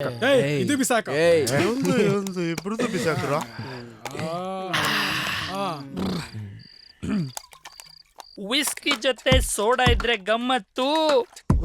ಏಯ್ ಇದು ಬಿಸಾಕ ಏಯ್ ಒಂದು ಒಂದು ಇಬ್ರದ್ದು ಬಿಸಾಕ್ರ ವಿಸ್ಕಿ ಜೊತೆ ಸೋಡಾ ಇದ್ರೆ ಗಮ್ಮತ್ತು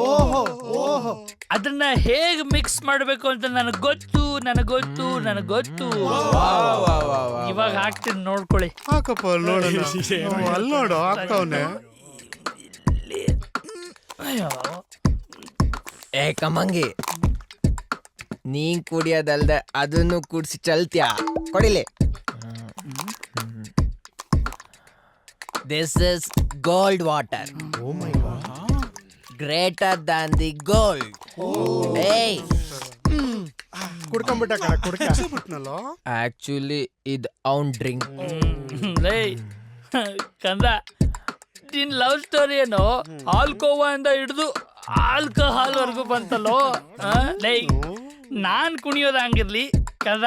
ಓಹೋ ಓಹೋ ಅದನ್ನ ಹೇಗ್ ಮಿಕ್ಸ್ ಮಾಡ್ಬೇಕು ಅಂತ ನನಗ್ ಗೊತ್ತು ನನಗ್ ಗೊತ್ತು ನನಗ್ ಗೊತ್ತು ಇವಾಗ ಹಾಕ್ತೀನಿ ನೋಡ್ಕೊಳ್ಳಿ ಹಾಕಪ್ಪ ಅಲ್ಲಿ ನೋಡೋಣ ಅಲ್ಲಿ ನೋಡು ಹಾಕ್ತಾವನೆ ಅಯ್ಯೋ ಏ ಕಮ್ಮಂಗಿ ನೀನ್ ಕುಡಿಯೋದಲ್ದೆ ಅದನ್ನು ಕುಡ್ಸಿ ಚಲ್ತ್ಯಾ? ಕೊಡಿಲಿ. This is gold water greater than the gold ಏಯ್ ಕುಡ್ಕೊಂಬಿಟ್ಟ ಕಣ ಕುಡ್ಕ. ಬಿಟ್ನಲ್ಲ ಆಕ್ಚುಲಿ ಇದು ಅವನ್ ಡ್ರಿಂಕ್ ಕಂದ ನಿನ್ ಲವ್ ಸ್ಟೋರಿ ಏನು? ಆಲ್ಕೋವಾ ಇಂದ ಹಿಡಿದು ಆಲ್ಕೋಹಾಲ್ ವರ್ಗು ಬಂತಲ್ಲೋ? ಲೇ ನಾನ್ ಕುಣಿಯೋದ ಹಂಗಿರ್ಲಿ ಕಂದ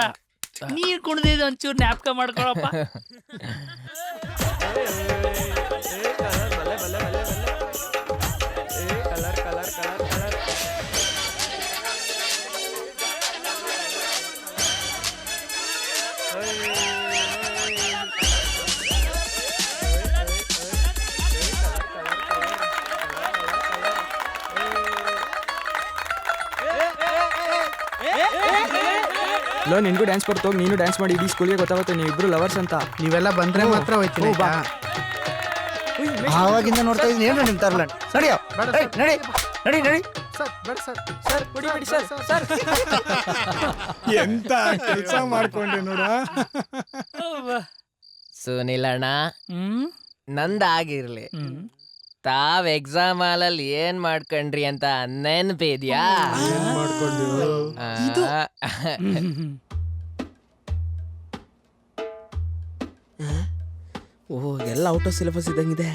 ನೀರ್ ಕುಣಿದಿದ್ದು ಒಂಚೂರ್ ಜ್ಞಾಪಕ ಮಾಡ್ಕೊಳಪ್ಪ. ಲೋ ನಿನ್ಗೂ ಡ್ಯಾನ್ಸ್ ಬರ್ತೋಗಿ ನೀನು ಡ್ಯಾನ್ಸ್ ಮಾಡಿ ಇಡೀ ಸ್ಕೂಲ್ಗೆ ಗೊತ್ತಾಗುತ್ತೆ ನೀವು ಇಬ್ರು ಲವರ್ಸ್ ಅಂತ. ನೀವೆಲ್ಲ ಬಂದ್ರೆ ಮಾತ್ರ ಹೋಯ್ತೀನಿ ಬಾ. ಆವಾಗಿಂದ ನೋಡ್ತಾ ಇದ್ದೀನಿ ಏನು ನಿಮ್ ತರ್ಲಂಡ್ ನಡಿಯೋ ಏಯ್, ನಡಿ ನಡಿ ನಡಿ. ಎಂತ ಕೆಲಸ ಮಾಡ್ಕೊಂಡೆ ನೋಡ ಸುನಿಲಣ್ಣ ಹ್ಮ್? ನಂದಾಗಿರ್ಲಿ. ತಾವ್ ಎಕ್ಸಾಮ್ ಹಾಲಲ್ಲಿ ಏನ್ ಮಾಡ್ಕೊಂಡ್ರಿ ಅಂತ ನೆನ್ಪಿದ್ಯಾ? ಓ ಎಲ್ಲ ಔಟ್ ಆಫ್ ಸಿಲೆಬಸ್ ಇದ್ದಂಗಿದೆ.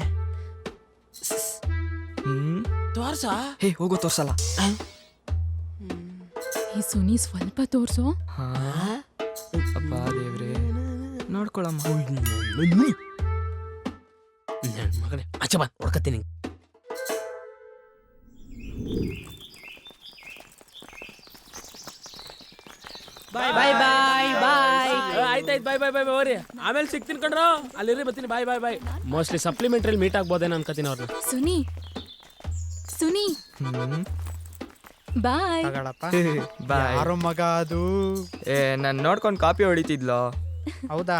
ತೋರ್ಸ? ಹೇ ಹೋಗು ತೋರ್ಸಲ್ಲ. ಈ ಸುನಿ ಸ್ವಲ್ಪ ತೋರ್ಸು. ಹಾ. ಅಪ್ಪ ದೇವ್ರೆ. ನೋಡ್ಕೊಳಮ್ಮ. ಮಗನೇ ಆಚೆ ಬಾ ಹೊಡ್ಕತ್ತೀನಿ. ಬಾಯ್ ಬಾಯ್ ಬಾಯ್ ಆಯ್ತಾಯ್ತು ಬಾಯ್ ಬಾಯ್ ಬಾಯ್ ಹೋರಿ ಆಮೇಲೆ ಸಿಗ್ತೀನಿ ಕಣ್ರೋ ಅಲ್ಲಿರಿ ಬರ್ತೀನಿ bye bye bye mostly supplementary meet ಆಗ್ಬೋದೇನೋ ಅನ್ಕೋತೀನಿ ಅವ್ರನ್ನ ಸುನಿ ಸುನಿ. ಬಾಯ್ ಬಾಯ್ ಯಾರೋ ಮಗ ಅದು? ಏ ನಾನು ನೋಡ್ಕೊಂಡು ಕಾಪಿ ಹೊಡಿತಿದ್ಲೋ? ಹೌದಾ?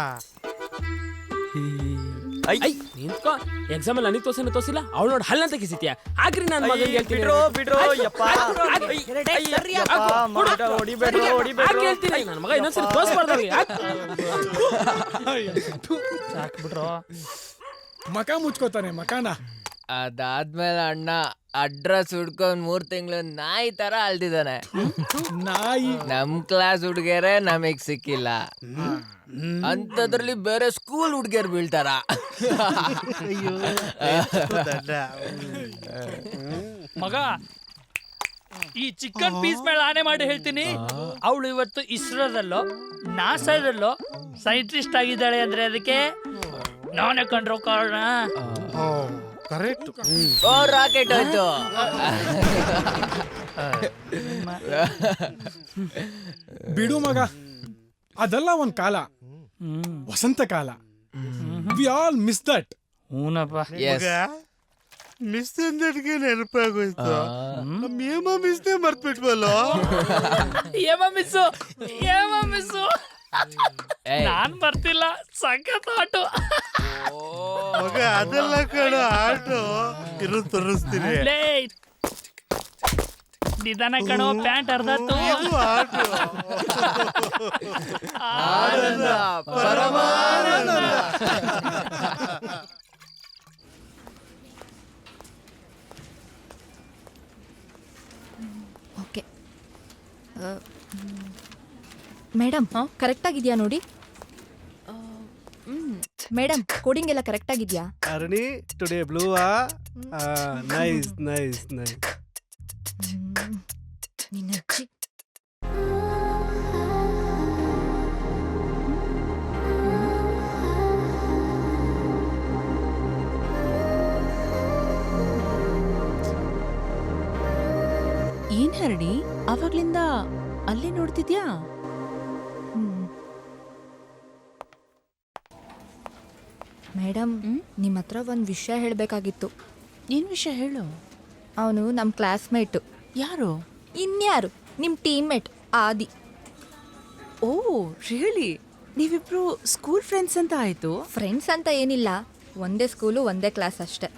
ಐ. ನಿಂತ್ಕೋ. ಎಕ್ಸಾಮ್ ಅಲ್ಲಿ ತೋಸಿಲ್ಲ ಅವ್ಳು ನೋಡಿ ಹಲ್ಲ ಅಂತ ಕಿಸಿತ್ಯಾ? ಆಗ್ರಿ ನಾನು ಹೇಳ್ತೀನಿ. ಬಿಡ್ರೋ ಬಿಡ್ರೋ ಯಪ್ಪ. ಹೊಡಿಬೇಡ್ರೋ ಹೊಡಿಬೇಡ್ರೋ. ಹೇಳ್ತೀನಿ. ನನ್ನ ಮಗ ಇನ್ನೊಂದ್ಸರಿ. ಹಾಕ್. ಸಾಕ್ಬಿಟ್ರು ಮಕ ಮುಚ್ಕೋತಾನೆ ಮಕಾನ. ಅದಾದ್ಮೇಲೆ ಅಣ್ಣ ಅಡ್ರೆಸ್ ಹುಡ್ಕೊಂಡ್ ಮೂರ್ ತಿಂಗಳು ನಾಯಿ ತರ ಅಲ್ದಿದಾನೆ ನಾಯಿ? ನಮ್ ಕ್ಲಾಸ್ ಹುಡ್ಗಿಯರೇ ನಮಗ್ ಸಿಕ್ಕಿಲ್ಲ. ಅಂತದ್ರಲ್ಲಿ ಬೇರೆ ಸ್ಕೂಲ್ ಹುಡ್ಗಿಯರ್ ಬೀಳ್ತಾರ. ಅಯ್ಯೋ ಮಗ ಈ ಚಿಕನ್ ಪೀಸ್ ಮೇಲೆ ಆನೆ ಮಾಡಿ ಹೇಳ್ತೀನಿ. ಅವಳು ಇವತ್ತು ಇಸ್ರೋದಲ್ಲೋ ನಾಸಾದಲ್ಲೋ ಸೈಂಟಿಸ್ಟ್ ಆಗಿದ್ದಾಳೆ ಅಂದ್ರೆ ಅದಕ್ಕೆ ನಾನೇ ಕಂಡ್ರೋ ಕಾರಣ. ಕರೆಕ್ಟ್. ಓ ರಾಕೆಟ್ ಹೋಯ್ತು. ಬಿಡು ಮಗ. ಅದೆಲ್ಲ ಒಂದ್ ಕಾಲ. ವಸಂತ ಕಾಲ. ವಿ ಆಲ್ ಮಿಸ್ ದಟ್ ಹೂನಪ್ಪ. ಎಸ್ ಮಿಸ್ ಅಂದಡ್ಗೆ ನೆನಪಾಗೋಯ್ತು. ಏಮ ಮಿಸ್ನೇ ಮರ್ತ್ಬಿಟ್ವಲ್ಲ? ಏಮ ಮಿಸ್ಸು ಏಮ ಮಿಸ್ಸು ನಾನ್ ಬರ್ತಿಲ್ಲ ಸಖತ್ ಆಟು. ಮಗ ಅದೆಲ್ಲ ಕಣ ಆಟೋ. ಇರು ತೋರಿಸ್ತೀನಿ. ಲೇ ನಿಧಾನ ಕಣೋ ಪ್ಯಾಂಟ್ ಅರ್ಧತ್ತು. ಇದು ಆಟೋ. ಓಕೆ. ಮೇಡಮ್ ಕರೆಕ್ಟ್ ಆಗಿದೆಯಾ ನೋಡಿ? ಮೇಡಮ್ ಕೋಡಿಂಗ್ ಎಲ್ಲ ಕರೆಕ್ಟ್ ಆಗಿದ್ಯಾ? ಅರಣಿ ಟುಡೇ ಆ? ನೈಸ್ ನೈಸ್ ನೈಸ್ ನಿನ್ನ ಅಜ್ಜಿ ಏನ್ ಹರಡಿ? ಅವಾಗ್ಲಿಂದ ಅಲ್ಲಿ ನೋಡ್ತಿದ್ಯಾ? ಮೇಡಮ್? ನಿಮ್ಮ ಹತ್ರ ಒಂದು ವಿಷಯ ಹೇಳಬೇಕಾಗಿತ್ತು. ಏನ್ ವಿಷಯ ಹೇಳು? ಅವನು ನಮ್ಮ ಕ್ಲಾಸ್ಮೇಟು. ಯಾರು? ಇನ್ಯಾರು? ನಿಮ್ಮ ಟೀಮ್ಮೇಟ್ ಆದಿ. ಓ ರಿಯಲಿ ನೀವಿಬ್ರು ಸ್ಕೂಲ್ ಫ್ರೆಂಡ್ಸ್ ಅಂತ ಆಯ್ತು? ಫ್ರೆಂಡ್ಸ್ ಅಂತ ಏನಿಲ್ಲ ಒಂದೇ ಸ್ಕೂಲು ಒಂದೇ ಕ್ಲಾಸ್ ಅಷ್ಟೇ.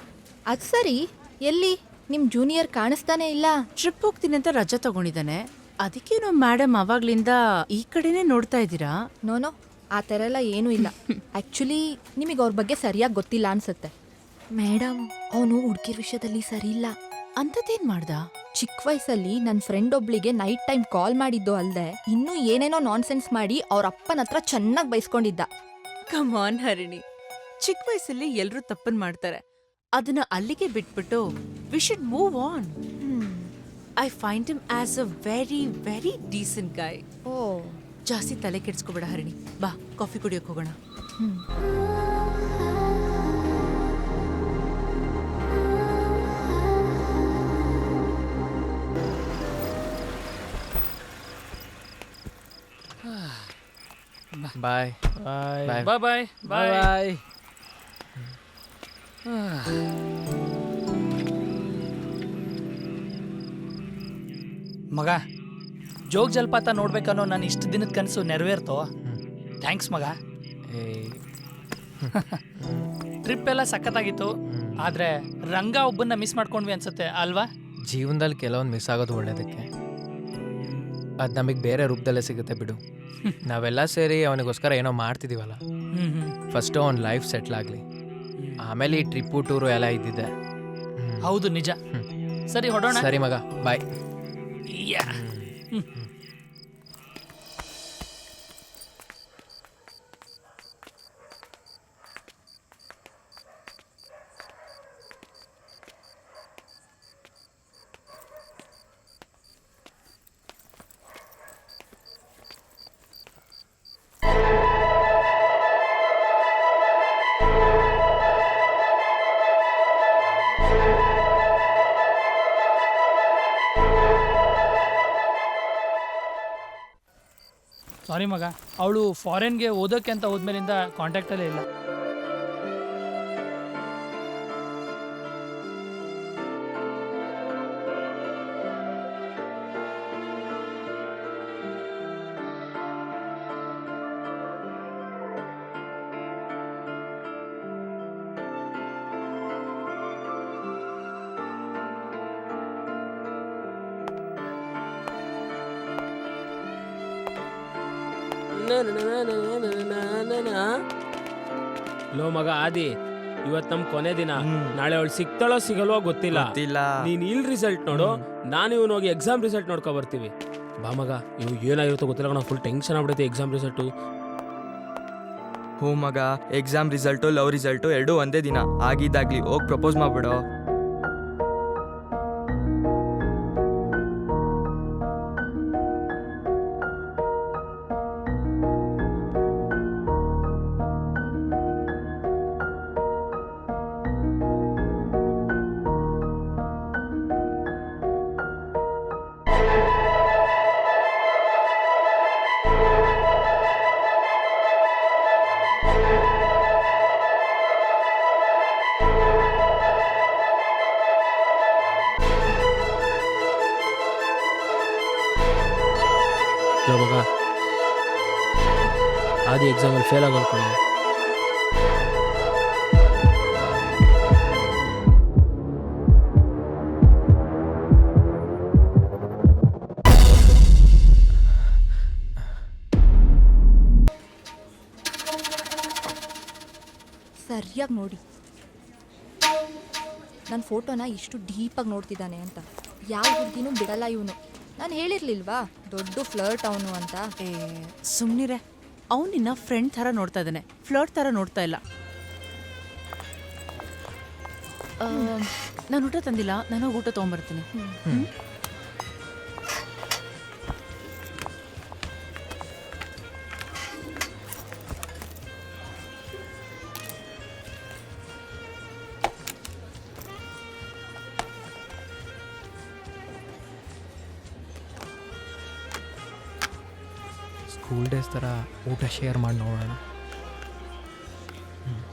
ಅದು ಸರಿ ಎಲ್ಲಿ? ನಿಮ್ಮ ಜೂನಿಯರ್ ಕಾಣಿಸ್ತಾನೆ ಇಲ್ಲ? ಟ್ರಿಪ್ ಹೋಗ್ತೀನಿ ಅಂತ ರಜಾ ತಗೊಂಡಿದ್ದಾನೆ. ಅದಕ್ಕೇನು ಮೇಡಮ್ ಅವಾಗ್ಲಿಂದ ಈ ಕಡೆನೇ ನೋಡ್ತಾ ಇದ್ದೀರಾ? ನೋನೋ ಆ ಥರ ಎಲ್ಲ ಏನೂ ಇಲ್ಲ. ಆ್ಯಕ್ಚುಲಿ ನಿಮಗೆ ಅವ್ರ ಬಗ್ಗೆ ಸರಿಯಾಗಿ ಗೊತ್ತಿಲ್ಲ ಅನ್ಸುತ್ತೆ. ಮೇಡಮ್ ಅವನು ಹುಡುಗಿರ ವಿಷಯದಲ್ಲಿ ಸರಿ ಇಲ್ಲ. ಅಂಥದ್ದೇನ್ ಮಾಡ್ದ? ಚಿಕ್ಕ ವಯಸ್ಸಲ್ಲಿ ನನ್ನ ಫ್ರೆಂಡ್ ಒಬ್ಳಿಗೆ ನೈಟ್ ಟೈಮ್ ಕಾಲ್ ಮಾಡಿದ್ದು ಅಲ್ಲದೆ ಇನ್ನೂ ಏನೇನೋ ನಾನ್ಸೆನ್ಸ್ ಮಾಡಿ ಅವ್ರ ಅಪ್ಪನ ಹತ್ರ ಚೆನ್ನಾಗಿ ಬೈಸ್ಕೊಂಡಿದ್ದ. ಕಮಾನ್ ಹರಿಣಿ. ಚಿಕ್ಕ ವಯಸ್ಸಲ್ಲಿ ಎಲ್ಲರೂ ತಪ್ಪನ್ ಮಾಡ್ತಾರೆ. ಅದನ್ನ ಅಲ್ಲಿಗೆ ಬಿಟ್ಬಿಟ್ಟು we should move on I find him as a very very decent guy ಓ. ಜಾಸ್ತಿ ತಲೆ ಕೆಡಿಸ್ಕೊಬೇಡ ಹರಿಣಿ. ಬಾ ಕಾಫಿ ಕುಡಿಯೋಕ್ ಹೋಗೋಣ. ಬಾಯ್. Bye. Bye. Bye. Bye. Bye. ಬಾಯ್ ಮಗ. ಜೋಗ್ ಜಲಪಾತ ನೋಡ್ಬೇಕನ್ನೋ ನನ್ನ ಇಷ್ಟು ದಿನದ ಕನಸು ನೆರವೇರ್ತೋ? ಥ್ಯಾಂಕ್ಸ್ ಮಗ. ಟ್ರಿಪ್ ಎಲ್ಲ ಸಖತ್ತಾಗಿತ್ತು. ಆದ್ರೆ ರಂಗ ಒಬ್ಬನ್ನ ಮಿಸ್ ಮಾಡ್ಕೊಂಡ್ವಿ ಅನ್ಸುತ್ತೆ ಅಲ್ವಾ? ಜೀವನದಲ್ಲಿ ಕೆಲವೊಂದು ಮಿಸ್ ಆಗೋದು ಒಳ್ಳೇದಕ್ಕೆ. ಅದು ನಮಗೆ ಬೇರೆ ರೂಪದಲ್ಲೇ ಸಿಗುತ್ತೆ ಬಿಡು. ನಾವೆಲ್ಲ ಸೇರಿ ಅವನಿಗೋಸ್ಕರ ಏನೋ ಮಾಡ್ತಿದೀವಲ್ಲ. ಫಸ್ಟ್ ಅವ್ನ ಲೈಫ್ ಸೆಟ್ಲ್ ಆಗಲಿ. ಆಮೇಲೆ ಈ ಟ್ರಿಪ್ಪು ಟೂರು ಎಲ್ಲ ಇದ್ದಿದ್ದೆ. ಹೌದು ನಿಜ. ಸರಿ ಹೊಡೋಣ? ಸರಿ ಮಗ ಬಾಯ್ ಯಾ. 嗯。ಸಾರಿ ಮಗ. ಅವಳು ಫಾರಿನ್ಗೆ ಓದೋಕ್ಕೆ ಅಂತ ಹೋದ್ಮೇಲಿಂದ ಕಾಂಟ್ಯಾಕ್ಟಲ್ಲೇ ಇಲ್ಲ. ಲೋ ಮಗ ಆದಿ ಇವತ್ ನಮ್ ಕೊನೆ ದಿನ. ನಾಳೆ ಅವಳು ಸಿಗ್ತಾಳೋ ಸಿಗಲ್ವೋ ಗೊತ್ತಿಲ್ಲ. ಗೊತ್ತಿಲ್ಲ. ನೀನ್ ಇಲ್ ರಿಸಲ್ಟ್ ನೋಡು ನಾನು ಇವನು ಹೋಗಿ ಎಕ್ಸಾಮ್ ರಿಸಲ್ಟ್ ನೋಡ್ಕೊ ಬರ್ತೀವಿ. ಬಾ ಮಗ ಇವ್ ಏನಾಗಿರುತ್ತೋ ಗೊತ್ತಿಲ್ಲ ನಾವು ಫುಲ್ ಟೆನ್ಷನ್ ಆಗ್ಬಿಡುತ್ತೆ ಎಕ್ಸಾಮ್ ರಿಸಲ್ಟ್ ಹ್ಞೂ ಮಗ ಎಕ್ಸಾಮ್ ರಿಸಲ್ಟು ಲವ್ ರಿಸಲ್ಟು ಎರಡೂ ಒಂದೇ ದಿನ. ಆಗಿದ್ದಾಗ್ಲಿ ಹೋಗಿ ಪ್ರಪೋಸ್ ಮಾಡ್ಬಿಡೋ. ಆದಿ ಎಕ್ಸಾಮಲ್ಲಿ ಫೇಲ್ ಆಗ ಅನ್ಕೊಂಡು ಸರಿಯಾಗಿ ನೋಡಿ. ನನ್ನ ಫೋಟೋನ ಇಷ್ಟು ಡೀಪಾಗಿ ನೋಡ್ತಿದ್ದಾನೆ ಅಂತ. ಯಾವ ಹುಡುಗಿನೂ ಬಿಡಲ್ಲ ಇವನು. ನಾನು ಹೇಳಿರ್ಲಿಲ್ವಾ? ದೊಡ್ಡ ಫ್ಲರ್ಟ್ ಅವನು ಅಂತ. ಏ ಸುಮ್ನಿರೆ. ಅವ್ನು ನಿನ್ನ ಫ್ರೆಂಡ್ ಥರ ನೋಡ್ತಾ ಇದ್ದಾನೆ. ಫ್ಲರ್ಟ್ ಥರ ನೋಡ್ತಾ ಇಲ್ಲ. ನಾನು ಊಟ ತಂದಿಲ್ಲ. ನಾನು ಊಟ ತೊಗೊಂಬರ್ತೀನಿ. ಸ್ಕೂಲ್ ಡೇಸ್ ಥರ ಊಟ ಶೇರ್ ಮಾಡಿ ನೋಡೋಣ.